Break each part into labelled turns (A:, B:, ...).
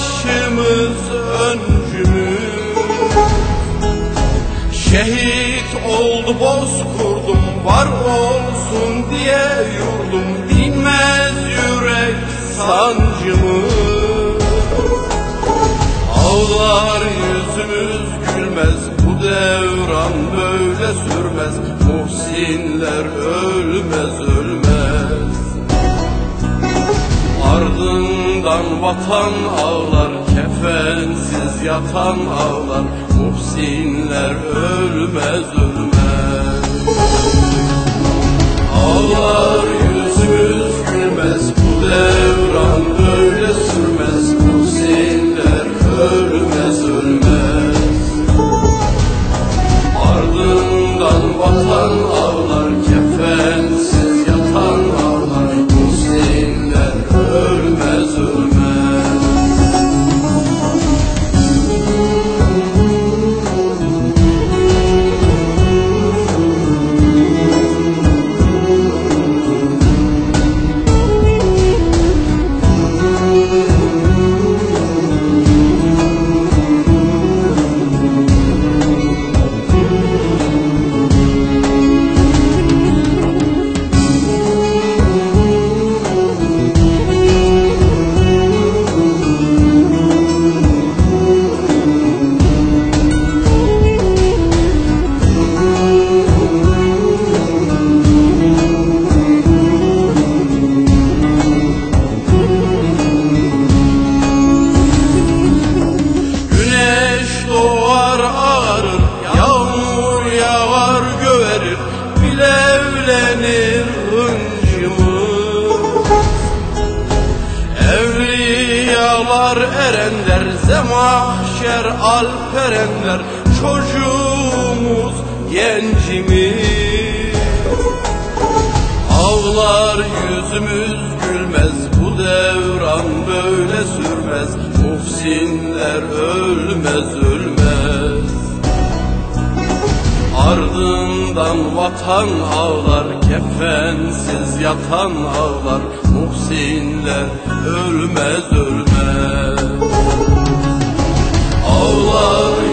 A: Yolbaşımız öncümüz. Şehit oldu bozkurdum var olsun diye yurdum. Dinmez yürek sancımı Ağlar yüzümüz gülmez bu devran böyle sürmez. Muhsinler ölmez ölmez Ardından vatan ağlar Kefensiz yatan ağlar. Muhsinler ölmez ölmez. Ağlar göverir, bilevlenir hıncımız. Evliyalar erenler, zemahşer alperenler, çocuğumuz gencimiz. Ağlar yüzümüz gülmez bu devran böyle sürmez Muhsinler ölmez ölmez Ardından vatan ağlar kefensiz yatan ağlar Muhsinler ölmez ölmez. Ağlar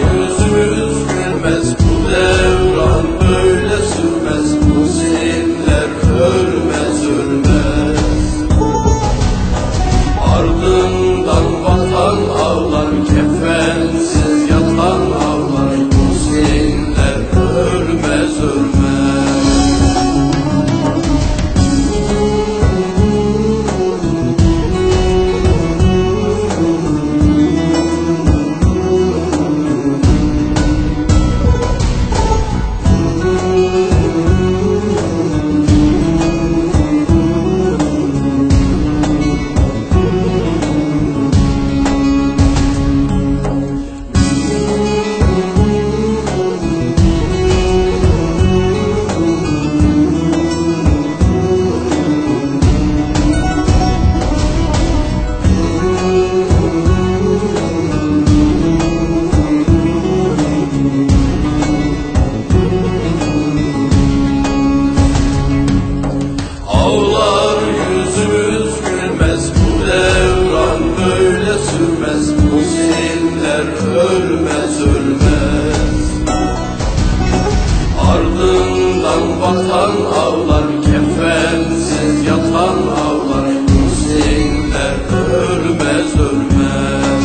A: ağlar kefensiz yatan ağlar Muhsinler ölmez ölmez.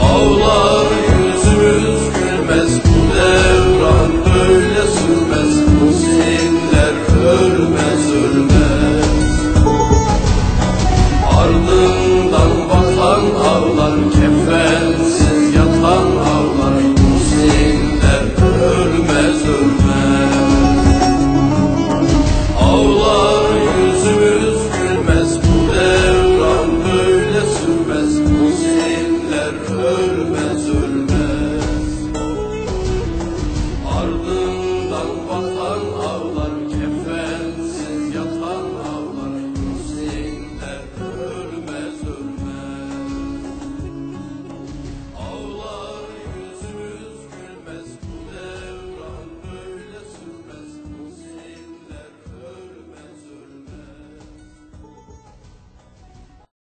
A: Ağlar yüzümüz gülmez